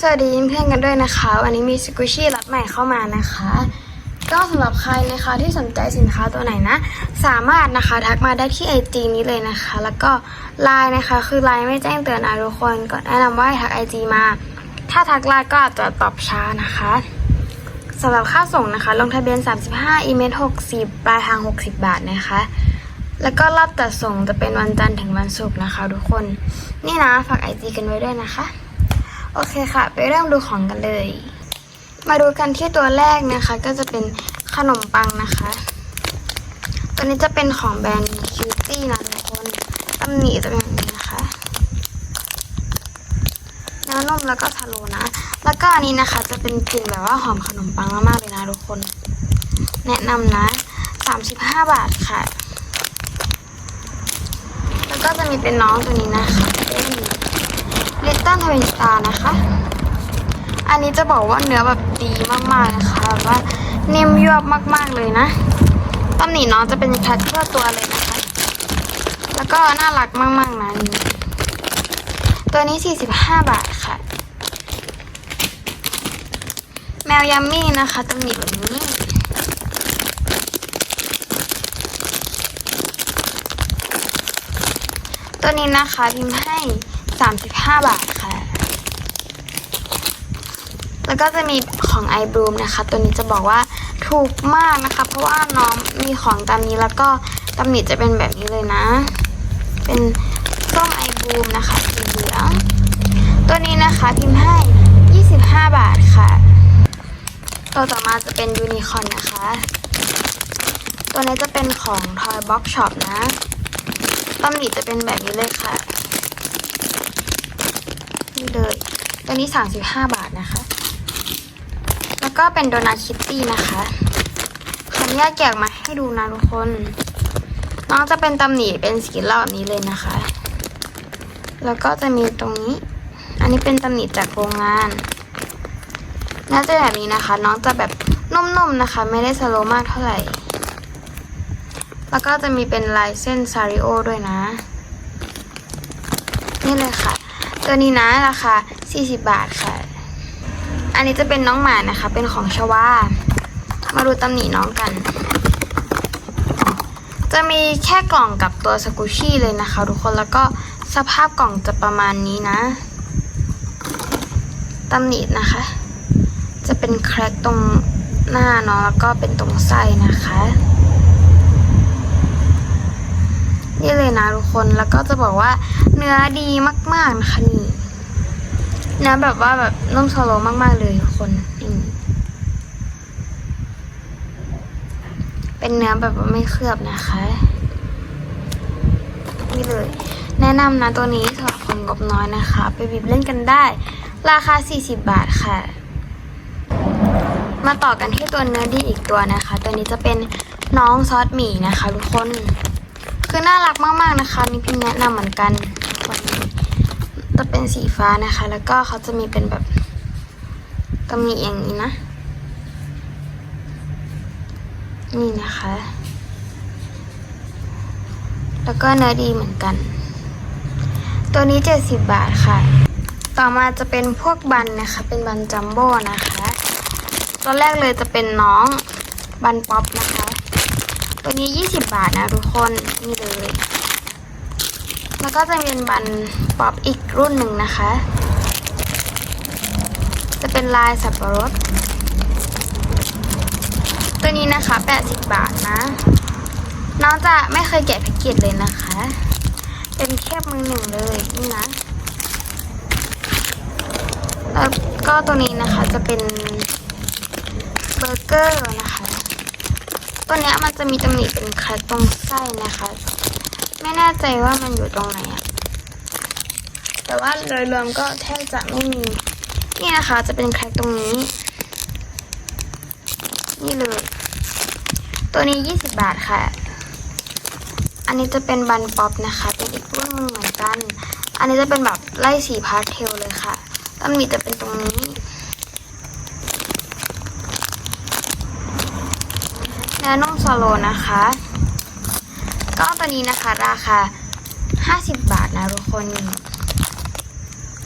สวัสดีเพื่อนกันด้วยนะคะ วันนี้มีสกูชี่ล็อตใหม่เข้ามานะคะ ก็สำหรับใครนะคะที่สนใจสินค้าตัวไหนนะ สามารถนะคะทักมาได้ที่ไอจีนี้เลยนะคะ แล้วก็ไลน์นะคะคือไลน์ไม่แจ้งเตือนนะทุกคนก็แนะนำว่าทักไอจีมา ถ้าทักไลน์ก็อาจจะตอบช้านะคะสำหรับค่าส่งนะคะ ลงทะเบียน 35 อีเมล60 ปลายทาง 60 บาทนะคะ แล้วก็รอบจัดส่งจะเป็นวันจันทร์ถึงวันศุกร์นะคะ ทุกคน นี่นะฝากไอจีกันไว้ด้วยนะคะ โอเคค่ะ ไปเริ่มดูของกันเลย มาดูกันที่ตัวแรกนะคะ ก็จะเป็นขนมปังนะคะ ตัวนี้จะเป็นของแบรนด์คิวตี้นะทุกคนตำหนิจะเป็นแบบนี้นะคะเนื้อนุ่มแล้วก็ทะลุนะ แล้วก็อันนี้นะคะ จะเป็นกลิ่นแบบว่าหอมขนมปังมากๆเลยนะทุกคน แนะนำนะ35 บาทค่ะ แล้วก็จะมีเป็นน้องตัวนี้นะคะ เลตเติ้ลทวินสตาร์นะคะ อันนี้จะบอกว่าเนื้อแบบดีมากๆนะคะ ว่าเนิ่มยวบมากๆเลยนะตำหนิน้องจะเป็นแพทเพื่อตัวเลยนะคะ แล้วก็น่ารักมากๆนะนี่ตัวนี้ 45 บาทค่ะ แมวยัมมี่นะคะตำหนิแบบนี้ตัวนี้นะคะพิมพ์ให้ 35 บาทค่ะ แล้วก็จะมีของไอบลูมนะคะ ตัวนี้จะบอกว่าถูกมากนะคะ เพราะว่าน้องมีของตามนี้แล้วก็ตำหนิจะเป็นแบบนี้เลยนะ เป็นส้มไอบลูมนะคะสีเหลืองตัวนี้นะคะพิมพ์ให้ 25 บาทค่ะ ตัวต่อมาจะเป็นยูนิคอร์นนะคะ ตัวนี้จะเป็นของ Toy Box Shop นะตำหนิจะเป็นแบบนี้เลยค่ะ นี่เลยตัวนี้ 35 บาทนะคะ แล้วก็เป็นโดนัทคิตตี้นะคะขออนุญาตแกะออกมาให้ดูนะทุกคน น้องจะเป็นตำหนิเป็นสีเหลาแบบนี้เลยนะคะ แล้วก็จะมีตรงนี้ อันนี้เป็นตำหนิจากโรงงานน่าจะแบบนี้นะคะ น้องจะแบบนุ่มๆนะคะ ไม่ได้สโลมากเท่าไหร่ แล้วก็จะมีเป็นลายเส้นซาริโอด้วยนะ นี่เลยค่ะ ตัวนี้นะราคา 40 บาทค่ะ อันนี้จะเป็นน้องหมานะคะ เป็นของชวามาดูตำหนิน้องกัน จะมีแค่กล่องกับตัวสกูชี่เลยนะคะ ทุกคนแล้วก็สภาพกล่องจะประมาณนี้นะตำหนินะคะ จะเป็นแครกตรงหน้าเนาะแล้วก็เป็นตรงไส้นะคะ นี่เลยนะทุกคนแล้วก็จะบอกว่าเนื้อดีมากๆนะคะนี่เนื้อแบบว่าแบบนุ่มสโลมากๆเลยทุกคนนี่เป็นเนื้อแบบไม่เคลือบนะคะนี่เลย แนะนำนะตัวนี้สำหรับคนงบน้อยนะคะ ไปบีบเล่นกันได้ ราคา 40 บาทค่ะ มาต่อกันที่ตัวเนื้อดีอีกตัวนะคะ ตัวนี้จะเป็นน้องซอสหมี่นะคะทุกคน คือน่ารักมากๆนะคะนี่พี่แนะนำเหมือนกันวันนี้จะเป็นสีฟ้านะคะ แล้วก็เขาจะมีเป็นแบบตำหนิอย่างนี้นะ นี่นะคะ แล้วก็เนื้อดีเหมือนกัน ตัวนี้ 70 บาทค่ะ ต่อมาจะเป็นพวกบันนะคะ เป็นบันจัมโบ้นะคะ ตัวแรกเลยจะเป็นน้องบันป๊อปนะคะ ตัวนี้ 20 บาทนะทุกคนนี่เลย แล้วก็จะเป็นบันป๊อปอีกรุ่นหนึ่งนะคะ จะเป็นลายสับปะรด ตัวนี้นะคะ 80 บาทนะ น้องจะไม่เคยแกะแพ็กเกจเลยนะคะ เป็นแคบมือหนึ่งเลยนี่นะ แล้วก็ตัวนี้นะคะจะเป็นเบอร์เกอร์นะคะ ตัวเนี้ยมันจะมีตำหนิเป็นแครกตรงไส้นะคะ ไม่แน่ใจว่ามันอยู่ตรงไหนอะแต่ว่าโดยรวมก็แทบจะไม่มี นี่นะคะจะเป็นแครกตรงนี้ นี่เลย ตัวนี้ 20 บาทค่ะ อันนี้จะเป็นบันป๊อปนะคะ เป็นอีกรุ่นหนึงเหมือนกัน อันนี้จะเป็นแบบไล่สีพาสเทลเลยค่ะตำหนิจะเป็นตรงนี้ เนื้อนุ่มสโลนะคะ ก็ตัวนี้นะคะราคา 50 บาทนะทุกคน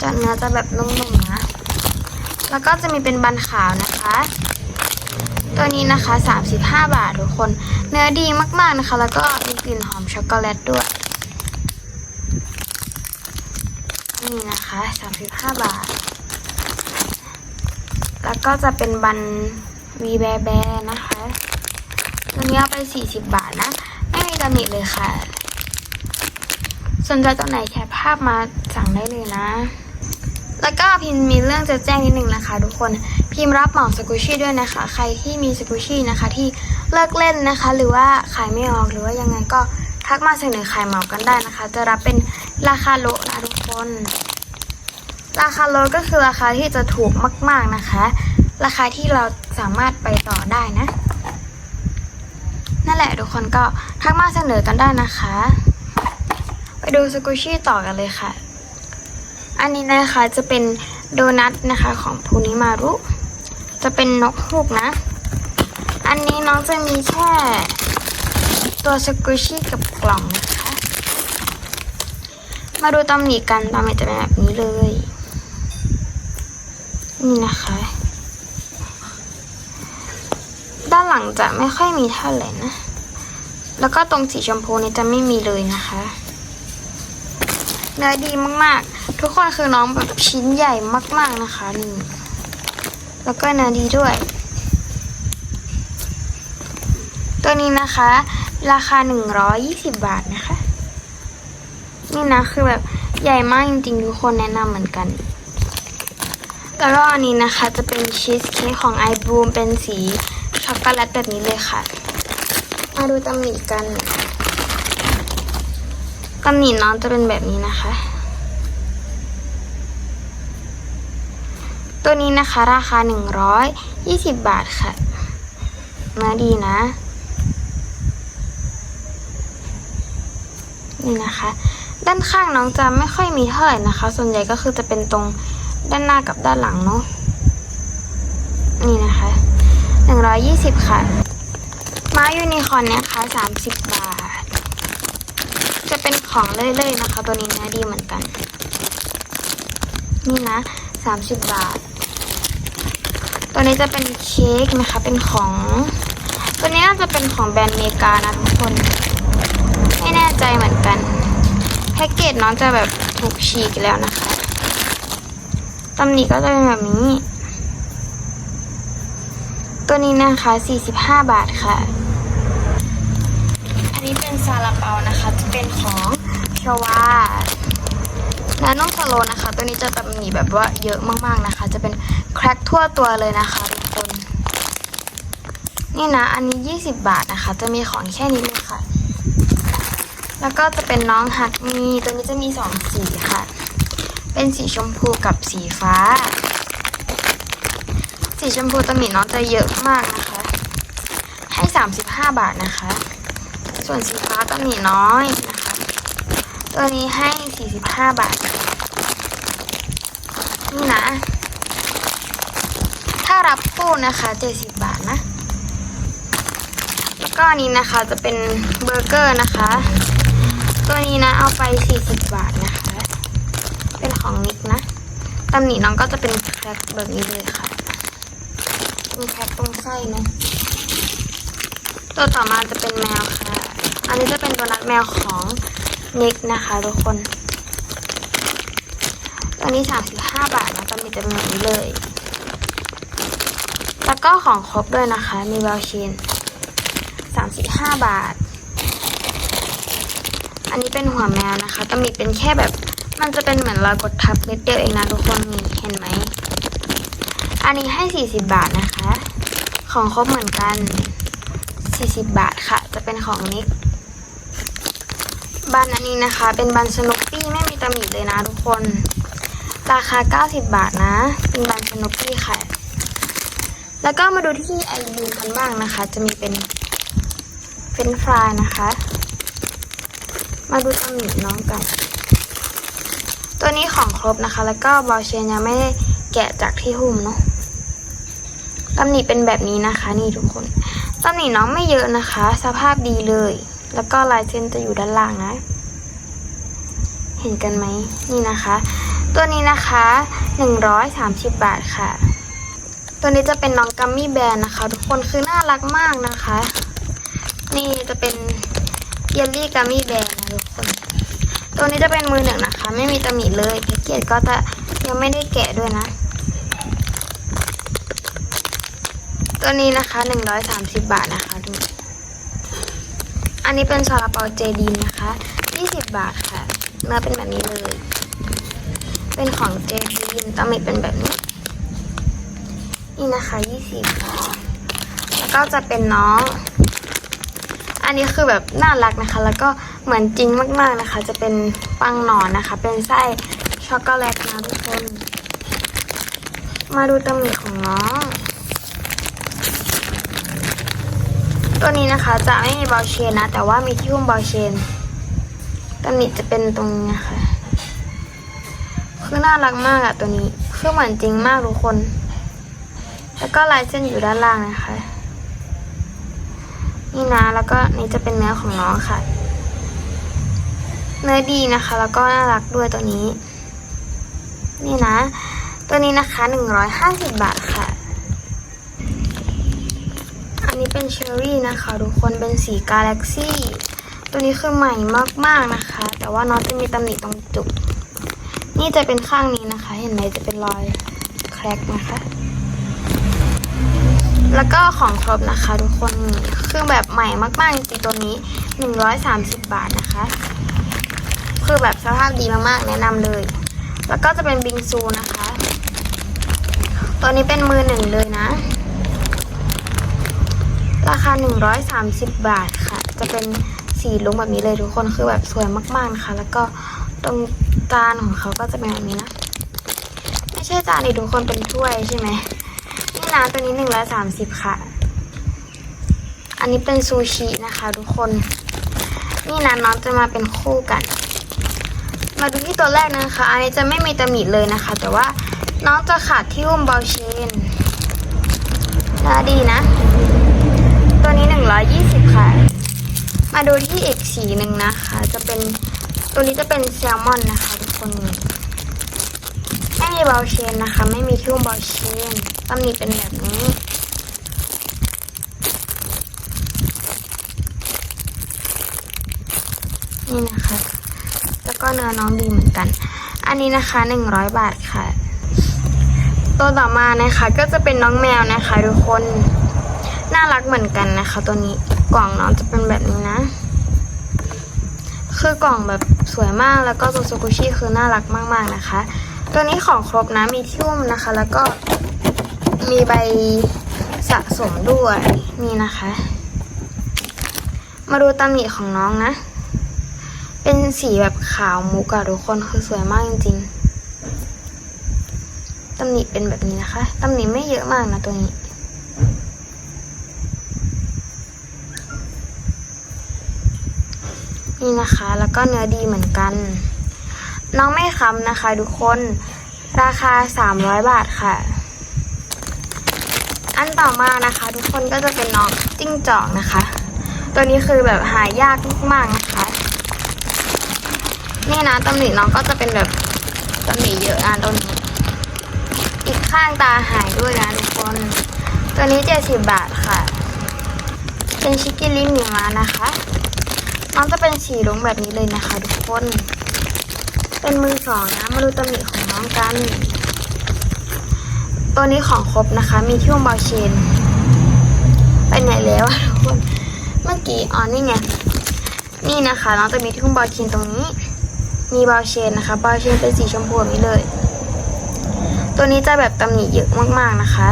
จะเนื้อจะแบบนุ่มๆนะ แล้วก็จะมีเป็นบันขาวนะคะ ตัวนี้นะคะ 35 บาททุกคน เนื้อดีมากๆนะคะ แล้วก็มีกลิ่นหอมช็อกโกแลตด้วย นี่นะคะ 35 บาท แล้วก็จะเป็นบันวีแบแบนะคะ ตัวนี้เอาไป 40 บาทนะ ไม่มีตำหนิเลยค่ะ สนใจตัวไหนแคปภาพมาสั่งได้เลยนะ แล้วก็พิมพ์มีเรื่องจะแจ้งนิดนึงนะคะ ทุกคน พิมพ์รับเหมาสกุชี่ด้วยนะคะ ใครที่มีสกุชี่นะคะที่เลิกเล่นนะคะ หรือว่าขายไม่ออกหรือว่ายังไงก็ทักมาเสนอขายเหมากันได้นะคะ จะรับเป็นราคาโลนะทุกคน ราคาโลก็คือราคาที่จะถูกมาก ๆนะคะ ราคาที่เราสามารถไปต่อได้นะ แหละทุกคนก็ทักมาเสนอกันได้นะคะ ไปดูสกุชี่ต่อกันเลยค่ะ อันนี้นะคะจะเป็นโดนัทนะคะของพูนิมารุ จะเป็นนกฮูกนะ อันนี้น้องจะมีแค่ตัวสกุชี่กับกล่องนะคะ มาดูตำหนิกันตำหนิจะเป็นแบบนี้เลย นี่นะคะ ด้านหลังจะไม่ค่อยมีเท่าไหร่นะ แล้วก็ตรงสีชมพูนี่จะไม่มีเลยนะคะเนื้อดีมากๆ ทุกคนคือน้องแบบชิ้นใหญ่มากๆนะคะนี่ แล้วก็เนื้อดีด้วย ตัวนี้นะคะ ราคา 120 บาทนะคะ นี่นะคือแบบใหญ่มากจริงๆ ทุกคนแนะนำเหมือนกัน แล้วก็อันนี้นะคะจะเป็นชีสเค้กของไอบูมเป็นสีช็อกโกแลตแบบนี้เลยค่ะ มาดูตำหนิกันตำหนิน้องจะเป็นแบบนี้นะคะ ตัวนี้นะคะราคา 120 บาทค่ะเนื้อดีนะ นี่นะคะ ด้านข้างน้องจะไม่ค่อยมีเท่าไหร่นะคะ ส่วนใหญ่ก็คือจะเป็นตรงด้านหน้ากับด้านหลังเนาะนี่นะคะ 120 ค่ะ ม้ายูนิคอร์นเนี่ยค่ะ30บาท จะเป็นของเลื่อยๆนะคะ ตัวนี้เนื้อดีเหมือนกัน นี่นะ30บาท ตัวนี้จะเป็นเค้กนะคะ เป็นของ ตัวนี้น่าจะเป็นของแบรนด์เมกานะทุกคน ไม่แน่ใจเหมือนกัน แพ็กเกจน้องจะแบบถูกฉีกแล้วนะคะตำหนิก็จะเป็นแบบนี้ ตัวนี้นะคะ 45 บาทค่ะ อันนี้เป็นซาลาเปานะคะจะเป็นของชวาและน้องสโลนะคะ ตัวนี้จะแบบหนีแบบว่าเยอะมากๆนะคะ จะเป็นแครกทั่วตัวเลยนะคะทุกคน นี่นะ อันนี้ 20 บาทนะคะ จะมีของแค่นี้เลยค่ะ แล้วก็จะเป็นน้องฮักมีตัวนี้จะมีสองสีค่ะ เป็นสีชมพูกับสีฟ้า สีชมพูตำหนิน้องจะเยอะมากนะคะ ให้ 35 บาทนะคะ ส่วนสีฟ้าตำหนิน้อยนะคะ ตัวนี้ให้ 45 บาท นี่นะ ถ้ารับคู่นะคะ 70 บาทนะ แล้วก็อันนี้นะคะจะเป็นเบอร์เกอร์นะคะ ตัวนี้นะเอาไป 40 บาทนะคะ เป็นของนิกนะตำหนิน้องก็จะเป็นแครกแบบนี้เลยค่ะ มีแครกตรงไส้นะตัวต่อมาจะเป็นแมวค่ะ อันนี้จะเป็นโดนัทแมวของนิกนะคะทุกคนตัวนี้ 35 บาทนะตำหนิจะเป็นแบบนี้เลยแล้วก็ของครบด้วยนะคะ มีแวลชิน35 บาท อันนี้เป็นหัวแมวนะคะตำหนิเป็นแค่แบบมันจะเป็นเหมือนรอยกดทับนิดเดียวเองนะทุกคนนี่เห็นไหม อันนี้ให้ 40 บาทนะคะ ของครบเหมือนกัน 40 บาทค่ะ จะเป็นของนิก บันอันนี้นะคะ เป็นบันสนุปปี้ไม่มีตำหนิเลยนะทุกคน ราคา 90 บาทนะ เป็นบันสนุปปี้ค่ะ แล้วก็มาดูที่ไอยูกันบ้างนะคะ จะมีเป็นเป็นฟรายนะคะ มาดูตำหนิน้องกัน ตัวนี้ของครบนะคะ แล้วก็บอลเชนยังไม่ได้แกะจากที่หุ้มเนาะตำหนิเป็นแบบนี้นะคะ นี่ทุกคนตำหนิน้องไม่เยอะนะคะ สภาพดีเลย แล้วก็ลายเส้นจะอยู่ด้านล่างนะ เห็นกันไหมนี่นะคะ ตัวนี้นะคะ 130 บาทค่ะ ตัวนี้จะเป็นน้องกัมมี่แบรนด์นะคะ ทุกคนคือน่ารักมากนะคะ นี่จะเป็นเยลลี่กัมมี่แบรนด์นะทุกคน ตัวนี้จะเป็นมือหนึ่งนะคะ ไม่มีตำหนิเลยแพ็กเกจก็จะยังไม่ได้แกะด้วยนะตัวนี้นะคะหนึ่งร้อยสามสิบบาทนะคะ อันนี้เป็นซาลาเปาเจดีนนะคะยี่สิบบาทค่ะเนื้อเป็นแบบนี้เลย เป็นของเจดีนตำหนิเป็นแบบนี้ นี่นะคะยี่สิบค่ะแล้วก็จะเป็นน้อง อันนี้คือแบบน่ารักนะคะ แล้วก็เหมือนจริงมากๆนะคะ จะเป็นปังหนอนนะคะ เป็นไส้ช็อกโกแลตนะทุกคน มาดูตำหนิของน้อง ตัวนี้นะคะจะไม่มีบอลเชนนะ แต่ว่ามีที่หุ้มบอลเชนตำหนิจะเป็นตรงนี้นะคะคือน่ารักมากอะตัวนี้คือเหมือนจริงมากทุกคน แล้วก็ลายเส้นอยู่ด้านล่างนะคะ นี่นะแล้วก็นี่จะเป็นเนื้อของน้องค่ะ เนื้อดีนะคะ แล้วก็น่ารักด้วยตัวนี้ นี่นะ ตัวนี้นะคะหนึ่งร้อยห้าสิบบาทค่ะ นี้เป็นเชอรี่นะคะทุกคนเป็นสีกาแล็กซี่ตัวนี้คือใหม่มากๆนะคะ แต่ว่าน้องจะมีตำหนิตรงจุก นี่จะเป็นข้างนี้นะคะ เห็นไหมจะเป็นรอยแครกนะคะ แล้วก็ของครบนะคะทุกคนเครื่องแบบใหม่มากๆจริงๆตัวนี้ 130 บาทนะคะ คือแบบสภาพดีมากๆ แนะนำเลย แล้วก็จะเป็นบิงซูนะคะ ตัวนี้เป็นมือหนึ่งเลยนะ ราคา 130 บาทค่ะ จะเป็นสีลุงแบบนี้เลยทุกคนคือแบบสวยมากๆนะคะแล้วก็ตรงจานของเขาก็จะเป็นแบบนี้นะ ไม่ใช่จานนี่ทุกคนเป็นถ้วยใช่ไหมนี่นะตัวนี้หนึ่งร้อยสามสิบค่ะ อันนี้เป็นซูชินะคะ ทุกคน นี่นะน้องจะมาเป็นคู่กัน มาดูที่ตัวแรกนะคะ อันนี้จะไม่มีตำหนิเลยนะคะ แต่ว่าน้องจะขาดที่หุ้มบอลเชนน่าดีนะ ตัวนี้หนึ่งร้อยยี่สิบค่ะ มาดูที่อีกสีหนึ่งนะคะ จะเป็นตัวนี้จะเป็นแซลมอนนะคะทุกคนไม่มีบอลเชนนะคะ ไม่มีที่หุ้มบอลเชนตำหนิเป็นแบบนี้นี่นะคะ แล้วก็เนื้อน้องดีเหมือนกัน อันนี้นะคะหนึ่งร้อยบาทค่ะ ตัวต่อมานะคะ ก็จะเป็นน้องแมวนะคะ ทุกคน น่ารักเหมือนกันนะคะ ตัวนี้กล่องน้องจะเป็นแบบนี้นะ คือกล่องแบบสวยมากแล้วก็ตัวสกุชี่คือน่ารักมาก ๆนะคะ ตัวนี้ของครบนะมีที่หุ้มนะคะ แล้วก็มีใบสะสมด้วยนี่นะคะ มาดูตำหนิของน้องนะ เป็นสีแบบขาวมุกอะทุกคนคือสวยมากจริงๆตำหนิเป็นแบบนี้นะคะตำหนิไม่เยอะมากนะตัวนี้ นี่นะคะ แล้วก็เนื้อดีเหมือนกัน น้องไม่ค้ำนะคะ ทุกคน ราคา 300 บาทค่ะ อันต่อมานะคะ ทุกคนก็จะเป็นน้องจิ้งจอกนะคะ ตัวนี้คือแบบหายากมากๆนะคะ นี่นะตำหนิน้องก็จะเป็นแบบตำหนิเยอะนะตัวนี้ อีกข้างตาหายด้วยนะทุกคน ตัวนี้ 70 บาทค่ะ เป็นชิคกี้ลิมมีมานะคะ น้องจะเป็นสีรุ้งแบบนี้เลยนะคะทุกคน เป็นมือสองนะ มาดูตำหนิของน้องกัน ตัวนี้ของครบนะคะ มีที่วงบอลเชน ไปไหนแล้วทุกคน เมื่อกี้อ๋อนี่ไง นี่นะคะ น้องจะมีที่วงบอลเชนตรงนี้ มีบอลเชนนะคะ บอลเชนเป็นสีชมพูแบบนี้เลย ตัวนี้จะแบบตำหนิเยอะมากๆนะคะ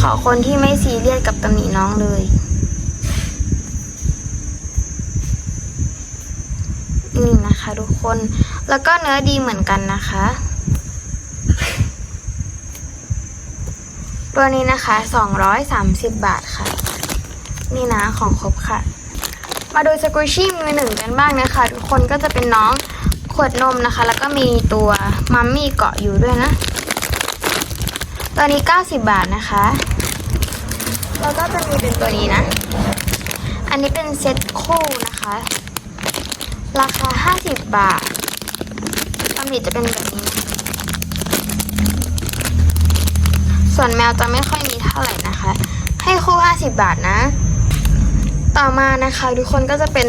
ขอคนที่ไม่ซีเรียสกับตำหนิน้องเลย นี่นะคะ ทุกคน แล้วก็เนื้อดีเหมือนกันนะคะ ตัวนี้นะคะ 230 บาทค่ะ นี่นะของครบค่ะ มาดูสกูชี่มือหนึ่งกันบ้างนะคะ ทุกคนก็จะเป็นน้องขวดนมนะคะ แล้วก็มีตัวมัมมี่เกาะอยู่ด้วยนะ ตัวนี้ 90 บาทนะคะ แล้วก็จะมีเป็นตัวนี้นะ อันนี้เป็นเซ็ตคู่นะคะ ราคา 50 บาทตำหนิจะเป็นแบบนี้ ส่วนแมวจะไม่ค่อยมีเท่าไหร่นะคะ ให้คู่ 50 บาทนะ ต่อมานะคะ ทุกคนก็จะเป็น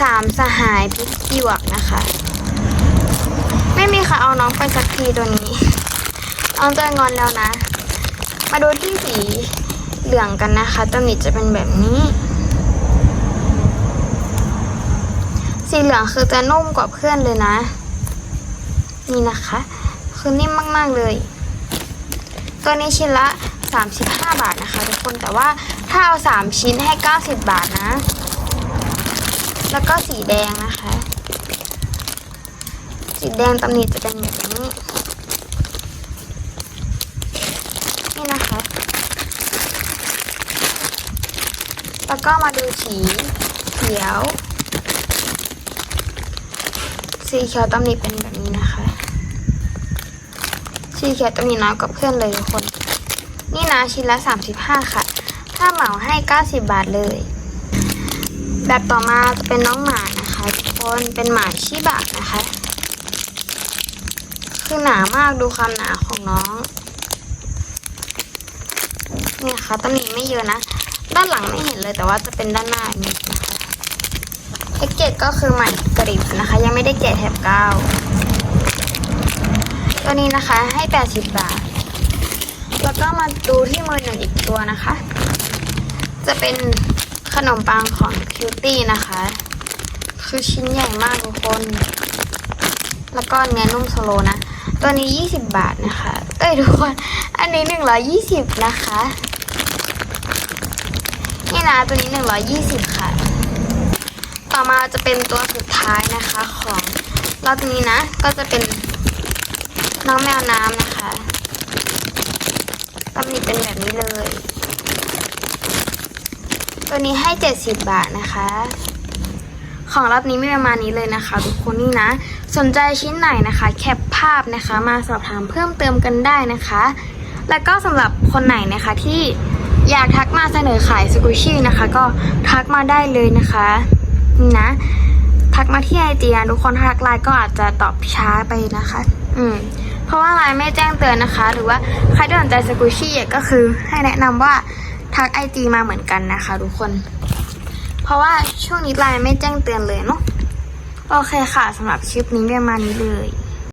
สามสหายพิษหยวกนะคะ ไม่มีใครเอาน้องไปสักทีตัวนี้น้องจะงอนแล้วนะ มาดูที่สีเหลืองกันนะคะตัวนี้จะเป็นแบบนี้ สีเหลืองคือจะนุ่มกว่าเพื่อนเลยนะ นี่นะคะ คือนิ่มมาก ๆ เลย ตัวนี้ชิ้นละ 35 บาทนะคะทุกคนแต่ว่าถ้าเอา 3 ชิ้นให้ 90 บาทนะ แล้วก็สีแดงนะคะ สีแดงตำหนิจะเป็นแบบนี้ นี่นะคะ แล้วก็มาดูสีเขียว สีเขียวตำหนิเป็นแบบนี้นะคะ สีเขียวตำหนิน้อยกว่าเพื่อนเลยทุกคน นี่นะชิ้นละ 35 ค่ะ ถ้าเหมาให้ 90 บาทเลย แบบต่อมาจะเป็นน้องหมานะคะทุกคนเป็นหมาชิบะนะคะ คือหนามากดูความหนาของน้องเนี่ยค่ะตำหนิไม่เยอะนะ ด้านหลังไม่เห็นเลยแต่ว่าจะเป็นด้านหน้าอย่างนี้นะคะ แพ็กเกจก็คือใหม่กริบนะคะ ยังไม่ได้แกะแถบเก้าตัวนี้นะคะให้ 80 บาท แล้วก็มาดูที่มือหนึ่งอีกตัวนะคะ จะเป็นขนมปังของคิวตี้นะคะ คือชิ้นใหญ่มากทุกคน แล้วก็เนื้อนุ่มสโลนะ ตัวนี้ 20 บาทนะคะ เอ้ยทุกคน อันนี้ 120 นะคะ นี่นะตัวนี้ 120 ค่ะต่ อมาจะเป็นตัวสุดท้ายนะคะของรอบนี้นะ ก็จะเป็นน้องแมวน้ำนะคะตำหนิเป็นแบบนี้เลย ตัวนี้ให้ 70 บาทนะคะ ของรอบนี้ไม่ประมาณนี้เลยนะคะทุกคนนี่นะ สนใจชิ้นไหนนะคะ แคปภาพนะคะมาสอบถามเพิ่มเติมกันได้นะคะ แล้วก็สำหรับคนไหนนะคะที่อยากทักมาเสนอขายสกุชี่นะคะ ก็ทักมาได้เลยนะคะ นะ ทักมาที่ไอจีนะทุกคนถ้าทักไลน์ก็อาจจะตอบช้าไปนะคะ อืม เพราะว่าไลน์ไม่แจ้งเตือนนะคะ หรือว่าใครที่สนใจสกุชี่ก็คือให้แนะนำว่าทักไอจีมาเหมือนกันนะคะทุกคน เพราะว่าช่วงนี้ไลน์ไม่แจ้งเตือนเลยเนาะโอเคค่ะสำหรับคลิปนี้ประมาณนี้เลย